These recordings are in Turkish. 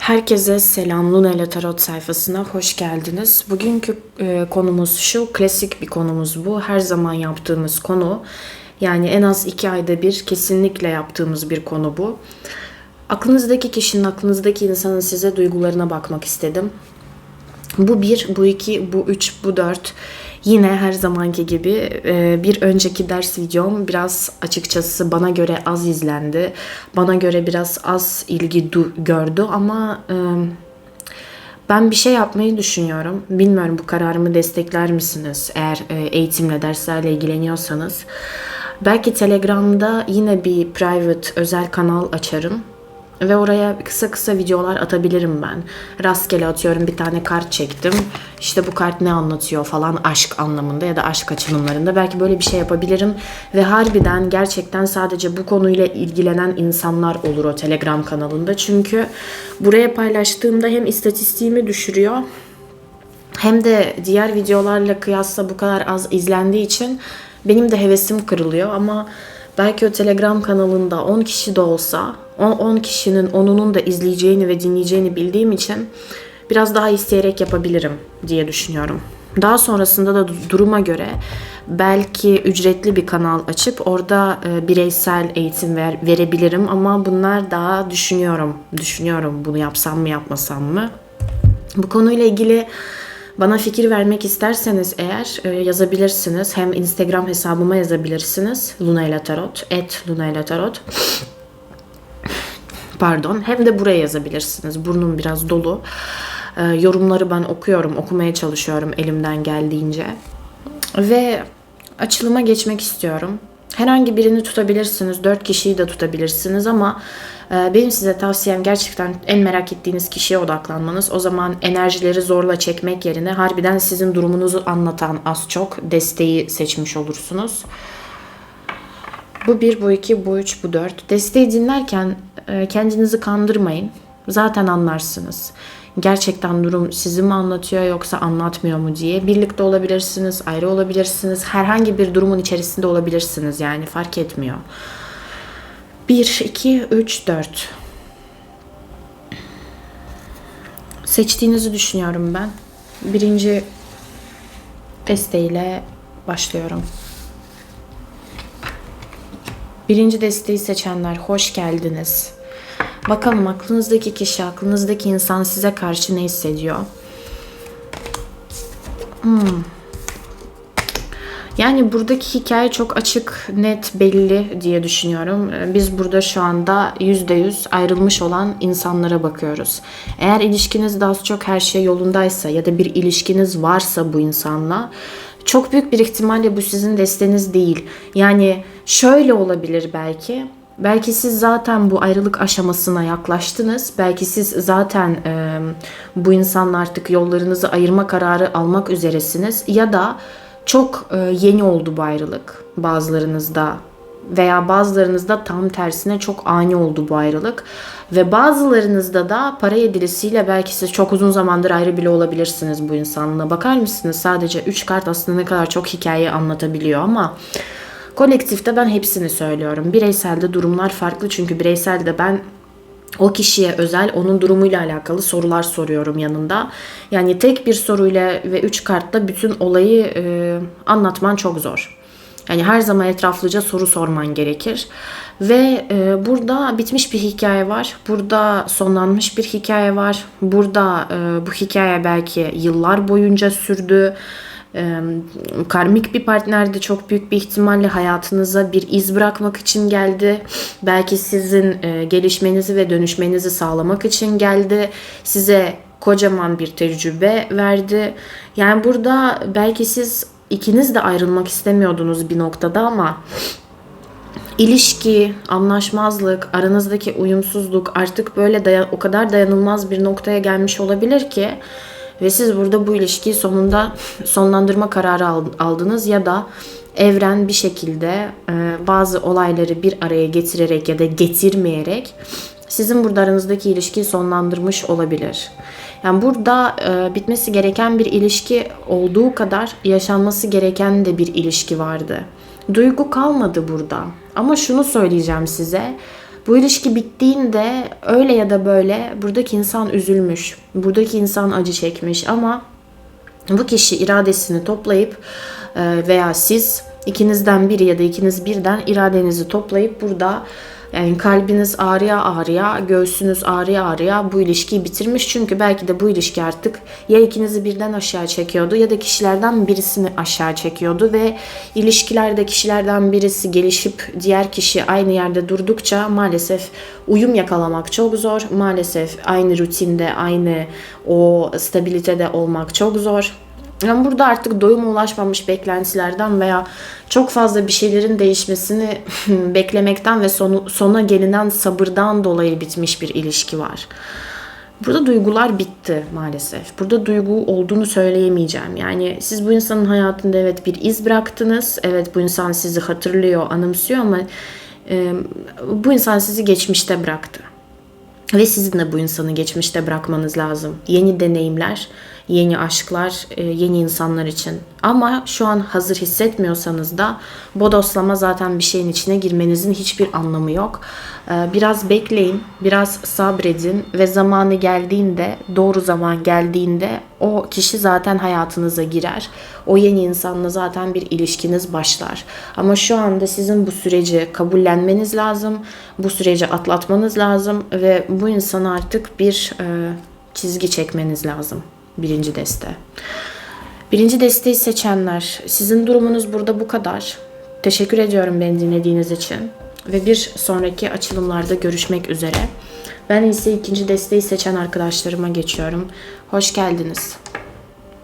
Herkese selam Luna ile Tarot sayfasına hoş geldiniz. Bugünkü e, konumuz şu, klasik bir konumuz bu. Her zaman yaptığımız konu. Yani en az iki ayda bir kesinlikle yaptığımız bir konu bu. Aklınızdaki kişinin, aklınızdaki insanın size duygularına bakmak istedim. Bu bir, bu iki, bu üç, bu dört. Yine her zamanki gibi e, bir önceki ders videom biraz açıkçası bana göre az izlendi. Bana göre biraz az ilgi gördü ama e, ben bir şey yapmayı düşünüyorum. Bilmiyorum bu kararımı destekler misiniz eğer e, eğitimle, derslerle ilgileniyorsanız. Belki Telegram'da yine bir private özel kanal açarım. Ve oraya kısa kısa videolar atabilirim ben. Rastgele atıyorum bir tane kart çektim. İşte bu kart ne anlatıyor falan aşk anlamında ya da aşk açılımlarında. Belki böyle bir şey yapabilirim. Ve harbiden gerçekten sadece bu konuyla ilgilenen insanlar olur o Telegram kanalında. Çünkü buraya paylaştığımda hem istatistiğimi düşürüyor hem de diğer videolarla kıyasla bu kadar az izlendiği için benim de hevesim kırılıyor ama belki o Telegram kanalında 10 kişi de olsa o 10 kişinin 10'unun da izleyeceğini ve dinleyeceğini bildiğim için biraz daha isteyerek yapabilirim diye düşünüyorum. Daha sonrasında da duruma göre belki ücretli bir kanal açıp orada e, bireysel eğitim ver, verebilirim ama bunlar daha düşünüyorum. Düşünüyorum bunu yapsam mı yapmasam mı. Bu konuyla ilgili bana fikir vermek isterseniz eğer e, yazabilirsiniz. Hem Instagram hesabıma yazabilirsiniz. Luna ile Tarot. Et Luna ile Tarot. Pardon. Hem de buraya yazabilirsiniz. Burnum biraz dolu. E, yorumları ben okuyorum. Okumaya çalışıyorum elimden geldiğince. Ve açılıma geçmek istiyorum. Herhangi birini tutabilirsiniz. Dört kişiyi de tutabilirsiniz ama benim size tavsiyem gerçekten en merak ettiğiniz kişiye odaklanmanız. O zaman enerjileri zorla çekmek yerine harbiden sizin durumunuzu anlatan az çok desteği seçmiş olursunuz. Bu bir, bu iki, bu üç, bu dört. Desteği dinlerken e, kendinizi kandırmayın. Zaten anlarsınız. Gerçekten durum sizi mi anlatıyor yoksa anlatmıyor mu diye. Birlikte olabilirsiniz, ayrı olabilirsiniz. Herhangi bir durumun içerisinde olabilirsiniz yani fark etmiyor. 1, 2, 3, 4. Seçtiğinizi düşünüyorum ben. Birinci desteğiyle başlıyorum. Birinci desteği seçenler hoş geldiniz. Bakalım aklınızdaki kişi, aklınızdaki insan size karşı ne hissediyor? Hmm. Yani buradaki hikaye çok açık, net, belli diye düşünüyorum. Biz burada şu anda %100 ayrılmış olan insanlara bakıyoruz. Eğer ilişkiniz daha çok her şey yolundaysa ya da bir ilişkiniz varsa bu insanla çok büyük bir ihtimalle bu sizin desteniz değil. Yani şöyle olabilir belki. Belki siz zaten bu ayrılık aşamasına yaklaştınız. Belki siz zaten e, bu insanla artık yollarınızı ayırma kararı almak üzeresiniz. Ya da çok e, yeni oldu bu ayrılık bazılarınızda veya bazılarınızda tam tersine çok ani oldu bu ayrılık. Ve bazılarınızda da para yedilisiyle belki siz çok uzun zamandır ayrı bile olabilirsiniz bu insanla. Bakar mısınız? Sadece 3 kart aslında ne kadar çok hikaye anlatabiliyor ama kolektifte ben hepsini söylüyorum. Bireyselde durumlar farklı çünkü bireyselde ben o kişiye özel onun durumuyla alakalı sorular soruyorum yanında. Yani tek bir soruyla ve üç kartla bütün olayı e, anlatman çok zor. Yani her zaman etraflıca soru sorman gerekir. Ve e, burada bitmiş bir hikaye var. Burada sonlanmış bir hikaye var. Burada e, bu hikaye belki yıllar boyunca sürdü. E, karmik bir partner de çok büyük bir ihtimalle hayatınıza bir iz bırakmak için geldi. Belki sizin e, gelişmenizi ve dönüşmenizi sağlamak için geldi. Size kocaman bir tecrübe verdi. Yani burada belki siz ikiniz de ayrılmak istemiyordunuz bir noktada ama ilişki, anlaşmazlık, aranızdaki uyumsuzluk artık böyle dayan o kadar dayanılmaz bir noktaya gelmiş olabilir ki ve siz burada bu ilişkiyi sonunda sonlandırma kararı aldınız ya da evren bir şekilde e, bazı olayları bir araya getirerek ya da getirmeyerek sizin burada aranızdaki ilişkiyi sonlandırmış olabilir. Yani burada e, bitmesi gereken bir ilişki olduğu kadar yaşanması gereken de bir ilişki vardı. Duygu kalmadı burada. Ama şunu söyleyeceğim size. Bu ilişki bittiğinde öyle ya da böyle buradaki insan üzülmüş. Buradaki insan acı çekmiş ama bu kişi iradesini toplayıp e, veya siz ikinizden biri ya da ikiniz birden iradenizi toplayıp burada yani kalbiniz ağrıya ağrıya, göğsünüz ağrıya ağrıya bu ilişkiyi bitirmiş. Çünkü belki de bu ilişki artık ya ikinizi birden aşağı çekiyordu ya da kişilerden birisini aşağı çekiyordu ve ilişkilerde kişilerden birisi gelişip diğer kişi aynı yerde durdukça maalesef uyum yakalamak çok zor. Maalesef aynı rutinde, aynı o stabilitede olmak çok zor. Yani burada artık doyuma ulaşmamış beklentilerden veya çok fazla bir şeylerin değişmesini beklemekten ve sonu, sona gelinen sabırdan dolayı bitmiş bir ilişki var. Burada duygular bitti maalesef. Burada duygu olduğunu söyleyemeyeceğim. Yani siz bu insanın hayatında evet bir iz bıraktınız. Evet bu insan sizi hatırlıyor, anımsıyor ama e, bu insan sizi geçmişte bıraktı. Ve sizin de bu insanı geçmişte bırakmanız lazım. Yeni deneyimler, yeni aşklar, e, yeni insanlar için. Ama şu an hazır hissetmiyorsanız da bodoslama zaten bir şeyin içine girmenizin hiçbir anlamı yok. E, Biraz bekleyin, biraz sabredin ve zamanı geldiğinde, doğru zaman geldiğinde o kişi zaten hayatınıza girer. O yeni insanla zaten bir ilişkiniz başlar. Ama şu anda sizin bu süreci kabullenmeniz lazım. Bu süreci atlatmanız lazım ve bu insana artık bir e, çizgi çekmeniz lazım. Birinci deste. Birinci desteği seçenler, sizin durumunuz burada bu kadar. Teşekkür ediyorum beni dinlediğiniz için. Ve bir sonraki açılımlarda görüşmek üzere. Ben ise ikinci desteği seçen arkadaşlarıma geçiyorum. Hoş geldiniz.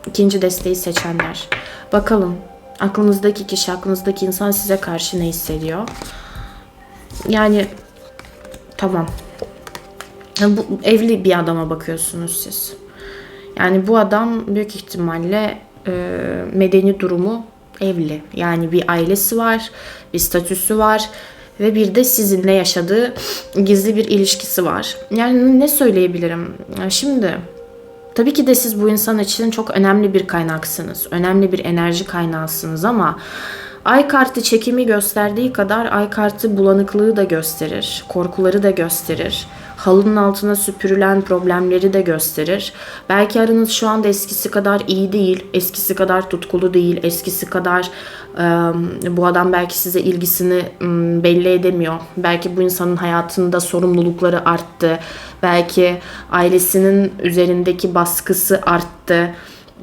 İkinci desteği seçenler. Bakalım aklınızdaki kişi, aklınızdaki insan size karşı ne hissediyor? Yani tamam. Bu evli bir adama bakıyorsunuz siz. Yani bu adam büyük ihtimalle e, medeni durumu evli. Yani bir ailesi var, bir statüsü var ve bir de sizinle yaşadığı gizli bir ilişkisi var. Yani ne söyleyebilirim? Şimdi tabii ki de siz bu insan için çok önemli bir kaynaksınız. Önemli bir enerji kaynağısınız ama Ay kartı çekimi gösterdiği kadar ay kartı bulanıklığı da gösterir, korkuları da gösterir. Halının altına süpürülen problemleri de gösterir. Belki aranız şu anda eskisi kadar iyi değil, eskisi kadar tutkulu değil, eskisi kadar bu adam belki size ilgisini belli edemiyor. Belki bu insanın hayatında sorumlulukları arttı. Belki ailesinin üzerindeki baskısı arttı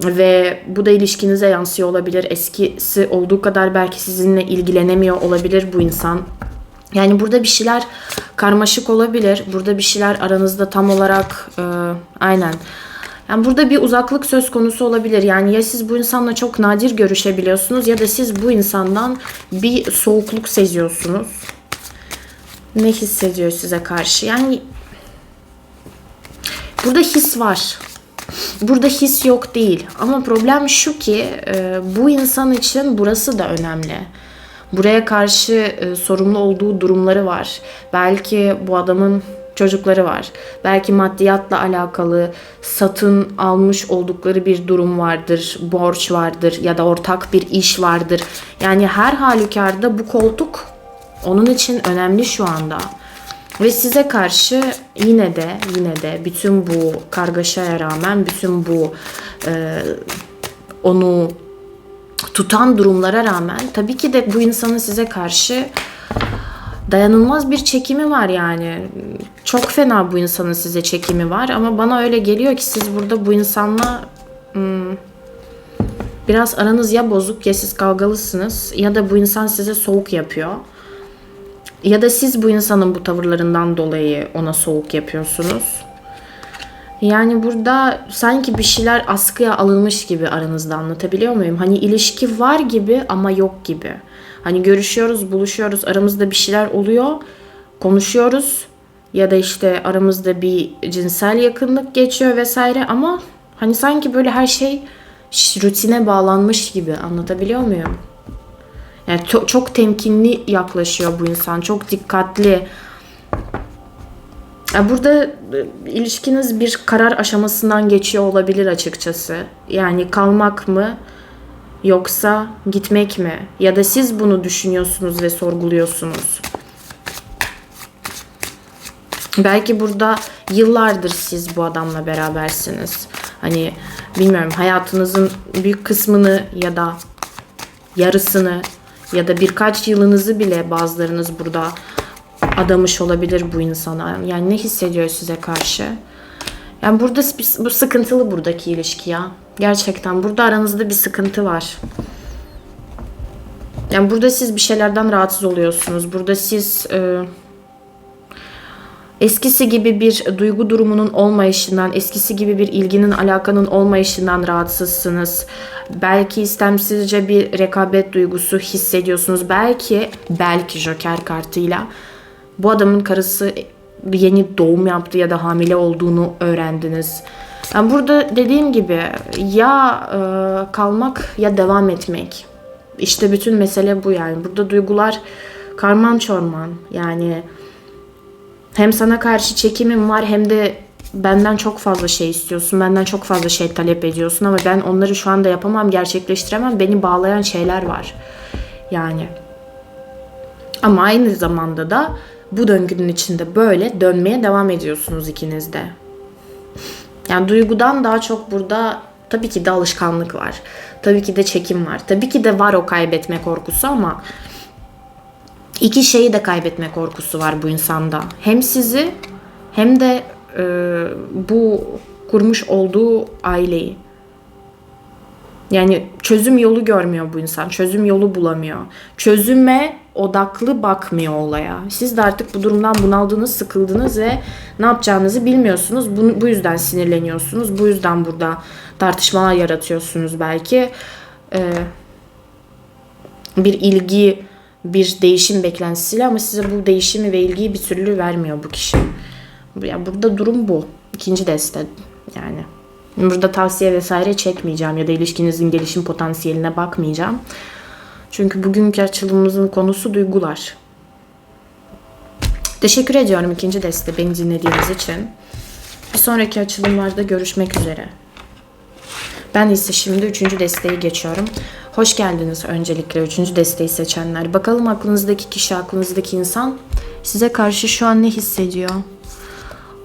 ve bu da ilişkinize yansıyor olabilir. Eskisi olduğu kadar belki sizinle ilgilenemiyor olabilir bu insan. Yani burada bir şeyler karmaşık olabilir. Burada bir şeyler aranızda tam olarak e, aynen. Yani burada bir uzaklık söz konusu olabilir. Yani ya siz bu insanla çok nadir görüşebiliyorsunuz ya da siz bu insandan bir soğukluk seziyorsunuz. Ne hissediyor size karşı? Yani burada his var. Burada his yok değil. Ama problem şu ki e, bu insan için burası da önemli. Buraya karşı e, sorumlu olduğu durumları var. Belki bu adamın çocukları var. Belki maddiyatla alakalı satın almış oldukları bir durum vardır, borç vardır ya da ortak bir iş vardır. Yani her halükarda bu koltuk onun için önemli şu anda. Ve size karşı yine de yine de bütün bu kargaşaya rağmen bütün bu e, onu tutan durumlara rağmen tabii ki de bu insanın size karşı dayanılmaz bir çekimi var yani. Çok fena bu insanın size çekimi var ama bana öyle geliyor ki siz burada bu insanla hmm, biraz aranız ya bozuk ya siz kavgalısınız ya da bu insan size soğuk yapıyor. Ya da siz bu insanın bu tavırlarından dolayı ona soğuk yapıyorsunuz. Yani burada sanki bir şeyler askıya alınmış gibi aranızda anlatabiliyor muyum? Hani ilişki var gibi ama yok gibi. Hani görüşüyoruz, buluşuyoruz, aramızda bir şeyler oluyor, konuşuyoruz ya da işte aramızda bir cinsel yakınlık geçiyor vesaire ama hani sanki böyle her şey rutine bağlanmış gibi anlatabiliyor muyum? Yani çok, temkinli yaklaşıyor bu insan. Çok dikkatli. Burada e, ilişkiniz bir karar aşamasından geçiyor olabilir açıkçası. Yani kalmak mı yoksa gitmek mi? Ya da siz bunu düşünüyorsunuz ve sorguluyorsunuz. Belki burada yıllardır siz bu adamla berabersiniz. Hani bilmiyorum hayatınızın büyük kısmını ya da yarısını ya da birkaç yılınızı bile bazılarınız burada adamış olabilir bu insana. Yani ne hissediyor size karşı? Yani burada bu sıkıntılı buradaki ilişki ya. Gerçekten burada aranızda bir sıkıntı var. Yani burada siz bir şeylerden rahatsız oluyorsunuz. Burada siz e, eskisi gibi bir duygu durumunun olmayışından, eskisi gibi bir ilginin, alakanın olmayışından rahatsızsınız. Belki istemsizce bir rekabet duygusu hissediyorsunuz. Belki, belki Joker kartıyla bu adamın karısı yeni doğum yaptı ya da hamile olduğunu öğrendiniz. Yani burada dediğim gibi ya e, kalmak ya devam etmek. İşte bütün mesele bu yani. Burada duygular karman çorman. Yani hem sana karşı çekimim var hem de benden çok fazla şey istiyorsun. Benden çok fazla şey talep ediyorsun ama ben onları şu anda yapamam, gerçekleştiremem. Beni bağlayan şeyler var. Yani. Ama aynı zamanda da bu döngünün içinde böyle dönmeye devam ediyorsunuz ikiniz de. Yani duygudan daha çok burada tabii ki de alışkanlık var. Tabii ki de çekim var. Tabii ki de var o kaybetme korkusu ama iki şeyi de kaybetme korkusu var bu insanda. Hem sizi hem de e, bu kurmuş olduğu aileyi. Yani çözüm yolu görmüyor bu insan. Çözüm yolu bulamıyor. Çözüme odaklı bakmıyor olaya. Siz de artık bu durumdan bunaldınız, sıkıldınız ve ne yapacağınızı bilmiyorsunuz. Bu, bu yüzden sinirleniyorsunuz. Bu yüzden burada tartışmalar yaratıyorsunuz belki. Ee, bir ilgi, bir değişim beklentisiyle ama size bu değişimi ve ilgiyi bir türlü vermiyor bu kişi. Yani burada durum bu. İkinci deste yani. Burada tavsiye vesaire çekmeyeceğim ya da ilişkinizin gelişim potansiyeline bakmayacağım. Çünkü bugünkü açılımımızın konusu duygular. Teşekkür ediyorum ikinci deste beni dinlediğiniz için. Bir sonraki açılımlarda görüşmek üzere. Ben ise şimdi üçüncü desteği geçiyorum. Hoş geldiniz öncelikle üçüncü desteği seçenler. Bakalım aklınızdaki kişi, aklınızdaki insan size karşı şu an ne hissediyor?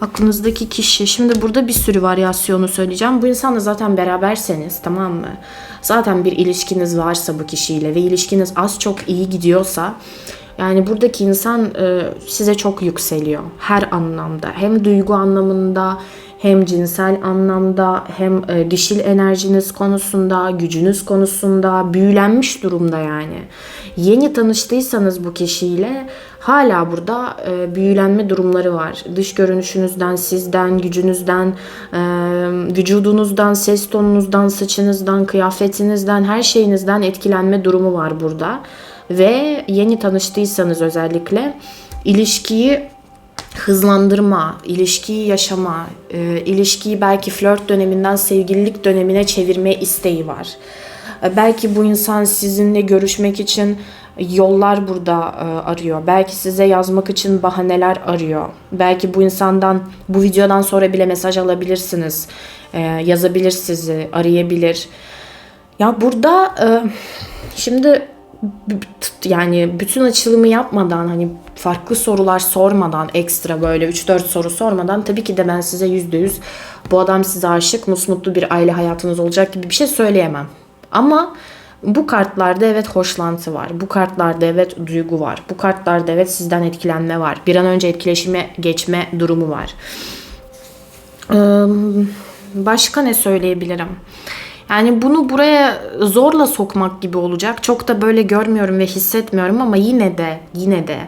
Aklınızdaki kişi. Şimdi burada bir sürü varyasyonu söyleyeceğim. Bu insanla zaten beraberseniz tamam mı? Zaten bir ilişkiniz varsa bu kişiyle ve ilişkiniz az çok iyi gidiyorsa yani buradaki insan e, size çok yükseliyor her anlamda. Hem duygu anlamında hem cinsel anlamda hem e, dişil enerjiniz konusunda, gücünüz konusunda büyülenmiş durumda yani. Yeni tanıştıysanız bu kişiyle hala burada e, büyülenme durumları var. Dış görünüşünüzden, sizden, gücünüzden, e, vücudunuzdan, ses tonunuzdan, saçınızdan, kıyafetinizden, her şeyinizden etkilenme durumu var burada. Ve yeni tanıştıysanız özellikle ilişkiyi hızlandırma, ilişkiyi yaşama, e, ilişkiyi belki flört döneminden sevgililik dönemine çevirme isteği var. E, belki bu insan sizinle görüşmek için yollar burada e, arıyor. Belki size yazmak için bahaneler arıyor. Belki bu insandan bu videodan sonra bile mesaj alabilirsiniz. E, yazabilir sizi, arayabilir. Ya burada e, şimdi yani bütün açılımı yapmadan hani farklı sorular sormadan ekstra böyle 3-4 soru sormadan tabii ki de ben size %100 bu adam size aşık musmutlu bir aile hayatınız olacak gibi bir şey söyleyemem. Ama bu kartlarda evet hoşlantı var. Bu kartlarda evet duygu var. Bu kartlarda evet sizden etkilenme var. Bir an önce etkileşime geçme durumu var. Başka ne söyleyebilirim? Yani bunu buraya zorla sokmak gibi olacak. Çok da böyle görmüyorum ve hissetmiyorum ama yine de yine de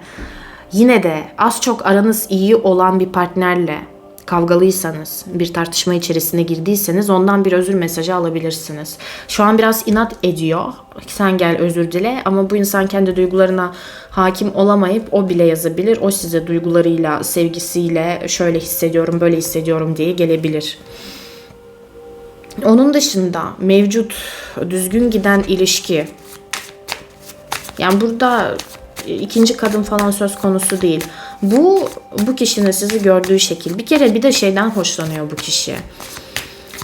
yine de az çok aranız iyi olan bir partnerle kavgalıysanız, bir tartışma içerisine girdiyseniz ondan bir özür mesajı alabilirsiniz. Şu an biraz inat ediyor. Sen gel özür dile ama bu insan kendi duygularına hakim olamayıp o bile yazabilir. O size duygularıyla, sevgisiyle şöyle hissediyorum, böyle hissediyorum diye gelebilir. Onun dışında mevcut düzgün giden ilişki yani burada ikinci kadın falan söz konusu değil. Bu bu kişinin sizi gördüğü şekil. Bir kere bir de şeyden hoşlanıyor bu kişi.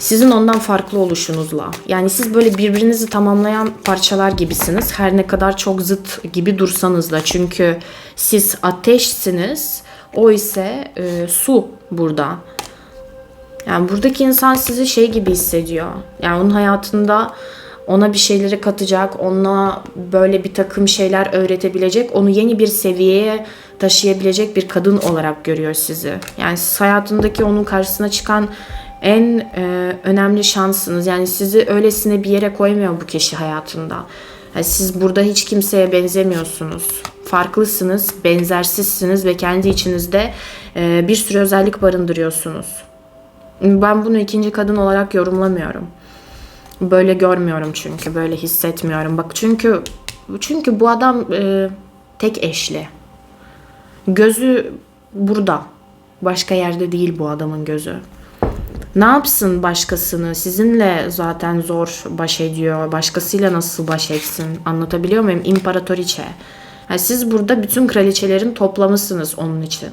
Sizin ondan farklı oluşunuzla. Yani siz böyle birbirinizi tamamlayan parçalar gibisiniz. Her ne kadar çok zıt gibi dursanız da. Çünkü siz ateşsiniz. O ise e, su burada. Yani buradaki insan sizi şey gibi hissediyor. Yani onun hayatında ona bir şeyleri katacak, ona böyle bir takım şeyler öğretebilecek, onu yeni bir seviyeye taşıyabilecek bir kadın olarak görüyor sizi. Yani siz hayatındaki onun karşısına çıkan en e, önemli şansınız. Yani sizi öylesine bir yere koymuyor bu kişi hayatında. Yani siz burada hiç kimseye benzemiyorsunuz. Farklısınız, benzersizsiniz ve kendi içinizde e, bir sürü özellik barındırıyorsunuz. Ben bunu ikinci kadın olarak yorumlamıyorum. Böyle görmüyorum çünkü, böyle hissetmiyorum. Bak çünkü çünkü bu adam e, tek eşli. Gözü burada. Başka yerde değil bu adamın gözü. Ne yapsın başkasını? Sizinle zaten zor baş ediyor. Başkasıyla nasıl baş etsin? Anlatabiliyor muyum? İmparatoriçe. Yani siz burada bütün kraliçelerin toplamısınız onun için.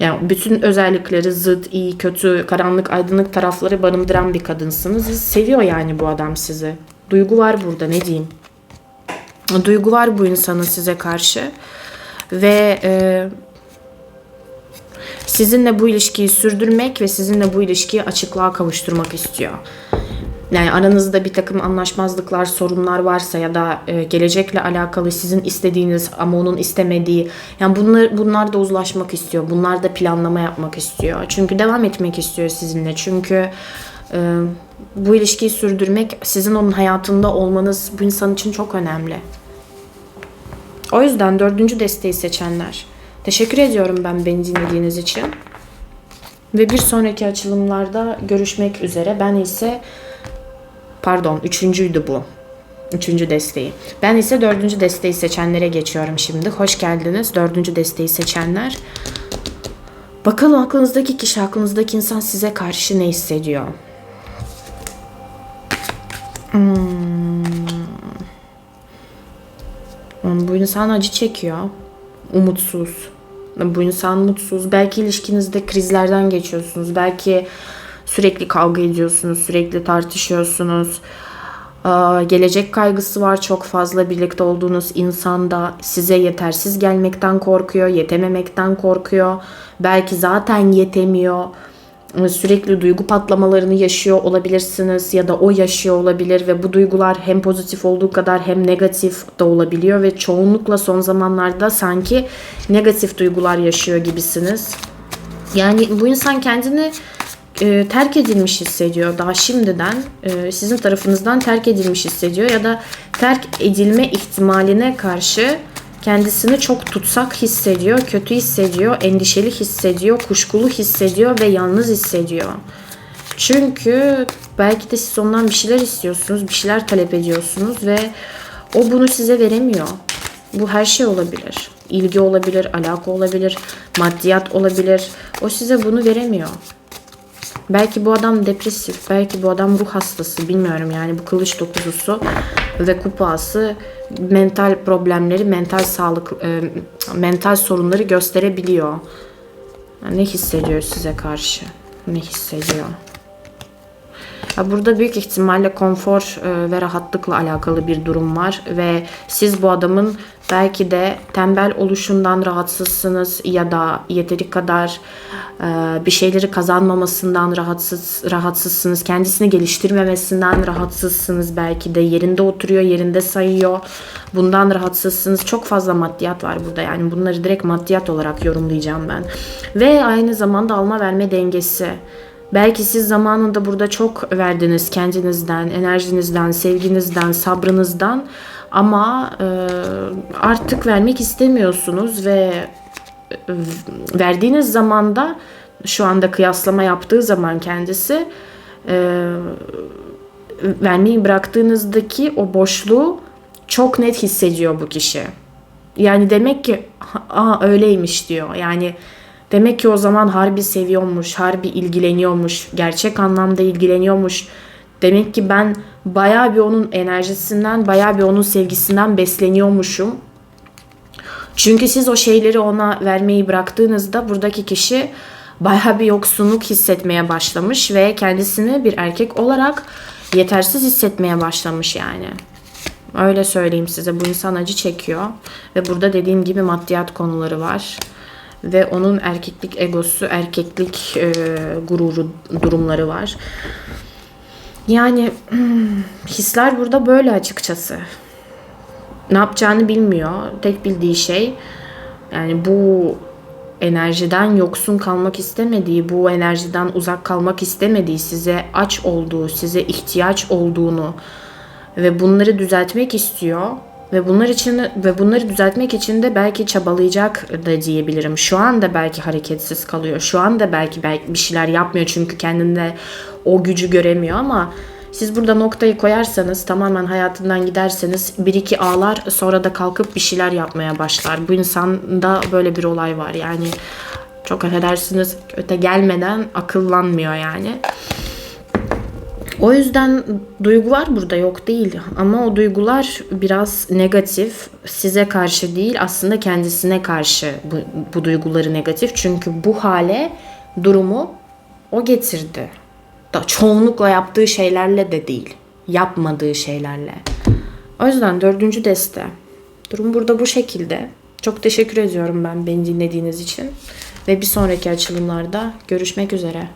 Yani bütün özellikleri zıt, iyi, kötü, karanlık, aydınlık tarafları barındıran bir kadınsınız. Seviyor yani bu adam sizi. Duygu var burada ne diyeyim. Duygu var bu insanın size karşı. Ve e, sizinle bu ilişkiyi sürdürmek ve sizinle bu ilişkiyi açıklığa kavuşturmak istiyor. Yani aranızda bir takım anlaşmazlıklar, sorunlar varsa ya da e, gelecekle alakalı sizin istediğiniz ama onun istemediği, yani bunlar bunlar da uzlaşmak istiyor. Bunlar da planlama yapmak istiyor. Çünkü devam etmek istiyor sizinle. Çünkü e, bu ilişkiyi sürdürmek, sizin onun hayatında olmanız bu insan için çok önemli. O yüzden dördüncü desteği seçenler. Teşekkür ediyorum ben beni dinlediğiniz için. Ve bir sonraki açılımlarda görüşmek üzere. Ben ise pardon üçüncüydü bu. Üçüncü desteği. Ben ise dördüncü desteği seçenlere geçiyorum şimdi. Hoş geldiniz dördüncü desteği seçenler. Bakalım aklınızdaki kişi, aklınızdaki insan size karşı ne hissediyor? Hmm. Bu insan acı çekiyor. Umutsuz. Bu insan mutsuz. Belki ilişkinizde krizlerden geçiyorsunuz. Belki sürekli kavga ediyorsunuz. Sürekli tartışıyorsunuz. Gelecek kaygısı var çok fazla birlikte olduğunuz insanda size yetersiz gelmekten korkuyor, yetememekten korkuyor. Belki zaten yetemiyor sürekli duygu patlamalarını yaşıyor olabilirsiniz ya da o yaşıyor olabilir ve bu duygular hem pozitif olduğu kadar hem negatif de olabiliyor ve çoğunlukla son zamanlarda sanki negatif duygular yaşıyor gibisiniz. Yani bu insan kendini e, terk edilmiş hissediyor daha şimdiden e, sizin tarafınızdan terk edilmiş hissediyor ya da terk edilme ihtimaline karşı kendisini çok tutsak hissediyor, kötü hissediyor, endişeli hissediyor, kuşkulu hissediyor ve yalnız hissediyor. Çünkü belki de siz ondan bir şeyler istiyorsunuz, bir şeyler talep ediyorsunuz ve o bunu size veremiyor. Bu her şey olabilir. İlgi olabilir, alaka olabilir, maddiyat olabilir. O size bunu veremiyor. Belki bu adam depresif, belki bu adam ruh hastası bilmiyorum yani bu kılıç dokuzusu ve kupası mental problemleri, mental sağlık, e, mental sorunları gösterebiliyor. Ne hissediyor size karşı? Ne hissediyor? Burada büyük ihtimalle konfor e, ve rahatlıkla alakalı bir durum var ve siz bu adamın belki de tembel oluşundan rahatsızsınız ya da yeteri kadar e, bir şeyleri kazanmamasından rahatsız rahatsızsınız. Kendisini geliştirmemesinden rahatsızsınız belki de yerinde oturuyor, yerinde sayıyor. Bundan rahatsızsınız. Çok fazla maddiyat var burada. Yani bunları direkt maddiyat olarak yorumlayacağım ben. Ve aynı zamanda alma verme dengesi. Belki siz zamanında burada çok verdiniz kendinizden, enerjinizden, sevginizden, sabrınızdan ama e, artık vermek istemiyorsunuz ve e, verdiğiniz zamanda şu anda kıyaslama yaptığı zaman kendisi e, vermeyi bıraktığınızdaki o boşluğu çok net hissediyor bu kişi. Yani demek ki aa öyleymiş diyor. Yani Demek ki o zaman harbi seviyormuş, harbi ilgileniyormuş, gerçek anlamda ilgileniyormuş. Demek ki ben baya bir onun enerjisinden, baya bir onun sevgisinden besleniyormuşum. Çünkü siz o şeyleri ona vermeyi bıraktığınızda buradaki kişi baya bir yoksunluk hissetmeye başlamış ve kendisini bir erkek olarak yetersiz hissetmeye başlamış yani. Öyle söyleyeyim size bu insan acı çekiyor ve burada dediğim gibi maddiyat konuları var. Ve onun erkeklik egosu, erkeklik e, gururu durumları var. Yani hisler burada böyle açıkçası. Ne yapacağını bilmiyor. Tek bildiği şey yani bu enerjiden yoksun kalmak istemediği, bu enerjiden uzak kalmak istemediği, size aç olduğu, size ihtiyaç olduğunu ve bunları düzeltmek istiyor ve bunlar için ve bunları düzeltmek için de belki çabalayacak da diyebilirim. Şu anda belki hareketsiz kalıyor. Şu anda belki belki bir şeyler yapmıyor çünkü kendinde o gücü göremiyor ama siz burada noktayı koyarsanız tamamen hayatından giderseniz bir iki ağlar sonra da kalkıp bir şeyler yapmaya başlar. Bu insanda böyle bir olay var yani çok affedersiniz öte gelmeden akıllanmıyor yani. O yüzden duygu var burada yok değil ama o duygular biraz negatif size karşı değil aslında kendisine karşı bu, bu duyguları negatif çünkü bu hale durumu o getirdi. Da çoğunlukla yaptığı şeylerle de değil yapmadığı şeylerle. O yüzden dördüncü deste. Durum burada bu şekilde. Çok teşekkür ediyorum ben beni dinlediğiniz için. Ve bir sonraki açılımlarda görüşmek üzere.